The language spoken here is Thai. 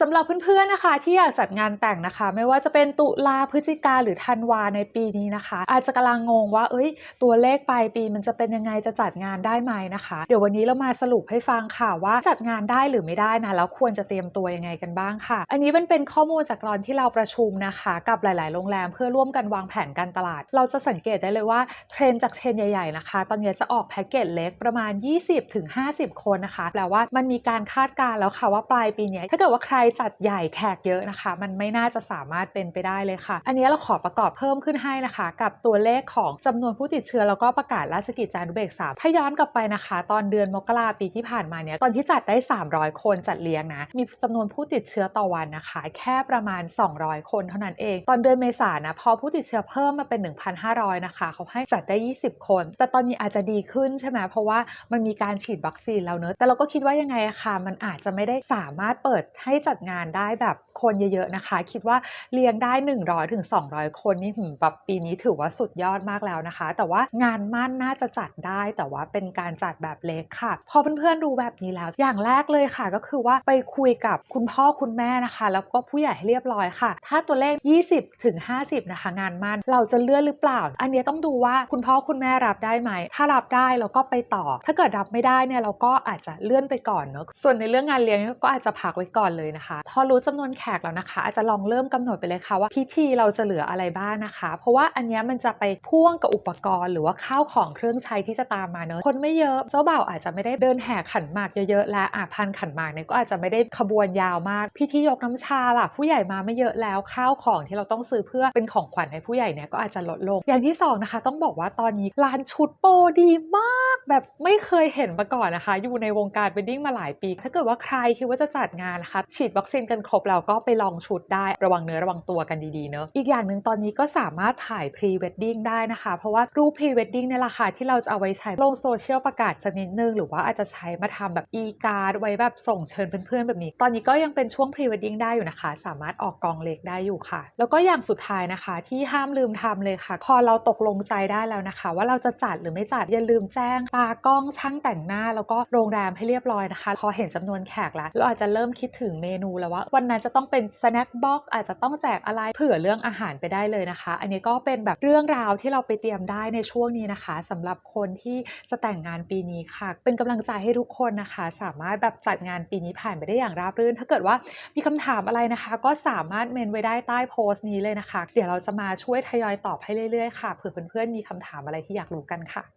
สำหรับเพื่อนๆนะคะ ที่อยากจัดงานแต่งนะคะ ไม่ว่าจะเป็นตุลาพฤศจิกาหรือธันวาในปีนี้นะคะ อาจจะกำลังงงว่า เอ้ย ตัวเลขปลายปีมันจะเป็นยังไงจะจัดงานได้ไหมนะคะ เดี๋ยววันนี้เรามาสรุปให้ฟังค่ะว่าจัดงานได้หรือไม่ได้นะแล้วควรจะเตรียมตัวยังไงกันบ้างค่ะ อันนี้มันเป็นข้อมูลจากตอนที่เราประชุมนะคะ กับหลาย ๆ โรงแรมเพื่อร่วมกันวางแผนการตลาด เราจะสังเกตได้เลยว่าเทรนจากเชนใหญ่ ๆ นะคะ ตอนนี้จะออกแพ็กเกจเล็กประมาณ 20-50 คนนะคะแปลว่ามันมีการคาดการณ์แล้วค่ะว่าปลายปีนี้ถ้าเกิดว่าใครจัดใหญ่แขกเยอะนะคะ มันไม่น่าจะสามารถเป็นไปได้เลยค่ะ อันนี้เราขอประกอบเพิ่มขึ้นให้นะคะ กับตัวเลขของจำนวนผู้ติดเชื้อแล้วก็ประกาศราชกิจจานุเบกษาถ้าย้อนกลับไปนะคะ ตอนเดือนมกราปีที่ผ่านมาเนี่ยตอนที่จัดได้ 300 คนจัดเลี้ยงนะ มีจำนวนผู้ติดเชื้อต่อวันนะคะ แค่ประมาณ 200 คนเท่านั้นเอง ตอนเดือนเมษายนนะพอผู้ติดเชื้อเพิ่มมาเป็น 1,500 นะคะ เขาให้จัดได้ 20 คน แต่ตอนนี้อาจจะดีขึ้นใช่ไหมเพราะว่ามันมีการฉีดวัคซีนแล้วเนอะแต่เราก็คิดว่ายังไงอะค่ะมันอาจจะไม่ได้สามารถเปิดให้จัดงานได้แบบคนเยอะๆนะคะ คิดว่าเลี้ยงได้ 100ถึง200 คนนี่แบบปีนี้ถือว่าสุดยอดมากแล้วนะคะ แต่ว่างานมั่นน่าจะจัดได้แต่ว่าเป็นการจัดแบบเล็กค่ะ พอเพื่อนๆดูแบบนี้แล้ว อย่างแรกเลยค่ะก็คือว่าไปคุยกับคุณพ่อคุณแม่นะคะ แล้วก็ผู้ใหญ่ให้เรียบร้อยค่ะ ถ้าตัวเลข 20ถึง50 นะคะ งานมั่นเราจะเลื่อนหรือเปล่า อันนี้ต้องดูว่าคุณพ่อคุณแม่รับได้ไหม ถ้ารับได้เราก็ไปต่อ ถ้าเกิดรับไม่ได้เนี่ยเราก็อาจจะเลื่อนไปก่อนเนอะส่วนในเรื่องงานเลี้ยงก็อาจจะพักไว้ก่อนเลยนะคะพอรู้จำนวนแขกแล้วนะคะ อาจจะลองเริ่มกำหนดไปเลยค่ะว่าพิธีเราจะเหลืออะไรบ้างนะคะ เพราะว่าอันนี้มันจะไปพ่วงกับอุปกรณ์ หรือว่าข้าวของเครื่องใช้ที่จะตามมาเนอะคนไม่เยอะเจ้าบ่าวอาจจะไม่ได้เดินแห่ขันหมากเยอะๆและอาพันขันหมากเนี่ยก็อาจจะไม่ได้ขบวนยาวมาก พิธียกน้ำชาล่ะผู้ใหญ่มาไม่เยอะแล้วข้าวของที่เราต้องซื้อเพื่อเป็นของขวัญให้ผู้ใหญ่เนี่ยก็อาจจะลดลง อย่างที่สองนะคะต้องบอกว่าตอนนี้ร้านชุดโปรดีมาก แบบไม่เคยเห็นมาก่อนนะคะ อยู่ในวงการเวดดิ้งมาหลายปี ถ้าเกิดว่าใครคิดว่าจะจัดงานนะคะฉีดวัคซีนกันครบแล้วก็ไปลองชุดได้ระวังเนื้อระวังตัวกันดีๆเนอะอีกอย่างหนึ่งตอนนี้ก็สามารถถ่ายพรีเวดดิ้งได้นะคะ เพราะว่ารูปพรีเวดดิ้งเนี่แหละค่ะที่เราจะเอาไว้ใช้ลงโซเชียลประกาศสักนิดนึง หรือว่าอาจจะใช้มาทำแบบ e-card ไว้แบบส่งเชิญเพื่อนๆแบบนี้ ตอนนี้ก็ยังเป็นช่วงพรีเวดดิ้งได้อยู่นะคะ สามารถออกกองเล็กได้อยู่ค่ะ แล้วก็อย่างสุดท้ายนะคะ ที่ห้ามลืมทำเลยค่ะ พอเราตกลงใจได้แล้วนะคะ ว่าเราจะจัดหรือไม่จัดอย่าลืมแจ้งตากล้องช่างแต่งหน้า แล้วก็โรงแรมให้เรียบร้อยนะคะ พอเห็นจำนวนแขกแล้วเราอาจจะเริ่มคิดถึงเมนูแล้วว่า วันนั้นจะต้องเป็นสแน็คบ็อกอาจจะต้องแจกอะไรเผื่อเรื่องอาหารไปได้เลยนะคะ อันนี้ก็เป็นแบบเรื่องราวที่เราไปเตรียมได้ในช่วงนี้นะคะสำหรับคนที่จะแต่งงานปีนี้ค่ะ เป็นกำลังใจให้ทุกคนนะคะ สามารถแบบจัดงานปีนี้ผ่านไปได้อย่างราบรื่น ถ้าเกิดว่ามีคำถามอะไรนะคะ ก็สามารถเมนไว้ได้ใต้โพสต์นี้เลยนะคะ เดี๋ยวเราจะมาช่วยทยอยตอบให้เรื่อยๆค่ะเผื่อเพื่อนๆมีคำถามอะไรที่อยากรู้กันค่ะ